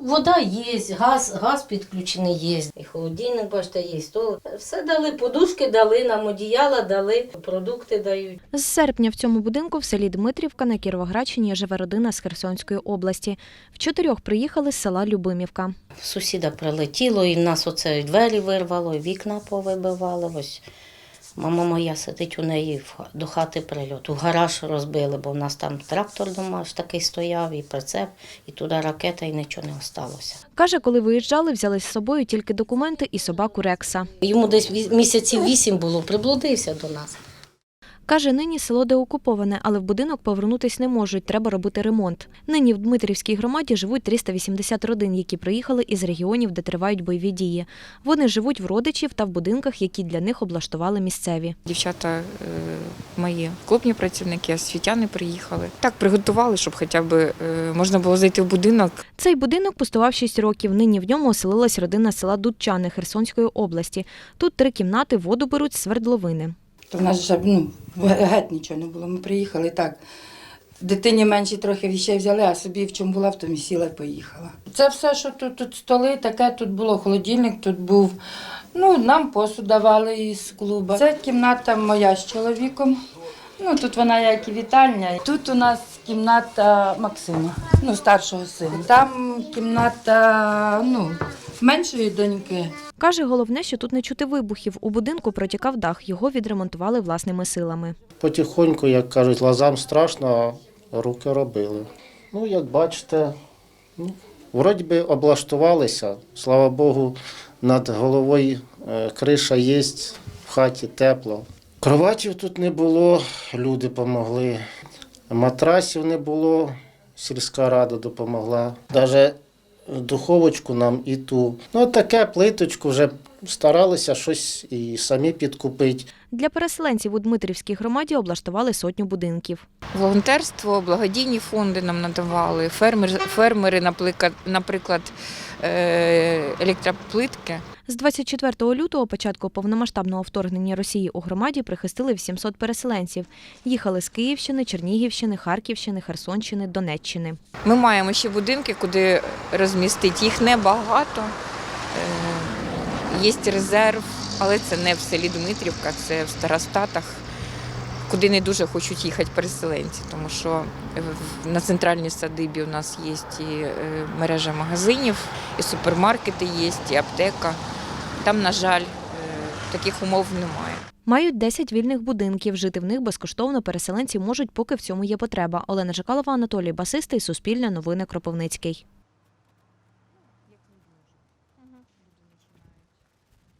Вода є, газ, газ підключений є. І холодильник, бачите, є. Стол. Все дали, подушки дали, нам одіяла дали, продукти дають. З серпня в цьому будинку в селі Дмитрівка на Кіровоградщині живе родина з Херсонської області. В чотирьох приїхали з села Любимівка. Сусіда прилетіло, і нас оце двері вирвало, і вікна повибивали. Ось мама моя сидить у неї до хати прильот. У гараж розбили, бо в нас там трактор дома ж такий стояв, і прицеп, і туди ракета, і нічого не осталося. Каже, коли виїжджали, взяли з собою тільки документи і собаку Рекса. Йому десь місяців вісім було, приблудився до нас. Каже, нині село деокуповане, але в будинок повернутись не можуть, треба робити ремонт. Нині в Дмитрівській громаді живуть 380 родин, які приїхали із регіонів, де тривають бойові дії. Вони живуть в родичів та в будинках, які для них облаштували місцеві. Дівчата е, мої клубні працівники, освітяни приїхали. Так приготували, щоб хоча б е, можна було зайти в будинок. Цей будинок пустував 6 років. Нині в ньому оселилась родина села Дудчани Херсонської області. Тут три кімнати, воду беруть з свердловини. То в нас вже ну, геть нічого не було. Ми приїхали так. Дитині менші трохи віщей взяли, а собі в чому була, в тому сіла і поїхала. Це все, що тут, тут столи, таке, тут було холодильник, тут був. Ну, нам посуд давали із клубу. Це кімната моя з чоловіком. Ну, тут вона як і вітальня. Тут у нас кімната Максима, ну, старшого сина. Там кімната ну, меншої доньки. Каже, головне, що тут не чути вибухів. У будинку протікав дах, його відремонтували власними силами. Потихоньку, як кажуть, лазам страшно, а руки робили. Ну, як бачите, ну, вроді би облаштувалися. Слава Богу, над головою е, криша є, в хаті тепло. Кроватів тут не було, люди допомогли. Матрасів не було, сільська рада допомогла. Навіть духовочку нам і ту. Ну, таке плиточку вже старалися щось і самі підкупити. Для переселенців у Дмитрівській громаді облаштували сотню будинків. Волонтерство, благодійні фонди нам надавали, фермер, фермери, наприклад, наприклад е, електроплитки. З 24 лютого, початку повномасштабного вторгнення Росії у громаді, прихистили 800 переселенців. Їхали з Київщини, Чернігівщини, Харківщини, Херсонщини, Донеччини. Ми маємо ще будинки, куди розмістити. Їх небагато. Е, Є резерв, але це не в селі Дмитрівка, це в Старостатах, куди не дуже хочуть їхати переселенці, тому що на центральній садибі у нас є і е, мережа магазинів, і супермаркети є, і аптека. Там, на жаль, е, таких умов немає. Мають 10 вільних будинків. Жити в них безкоштовно переселенці можуть, поки в цьому є потреба. Олена Жикалова, Анатолій Басистий, Суспільне новини Кропивницький.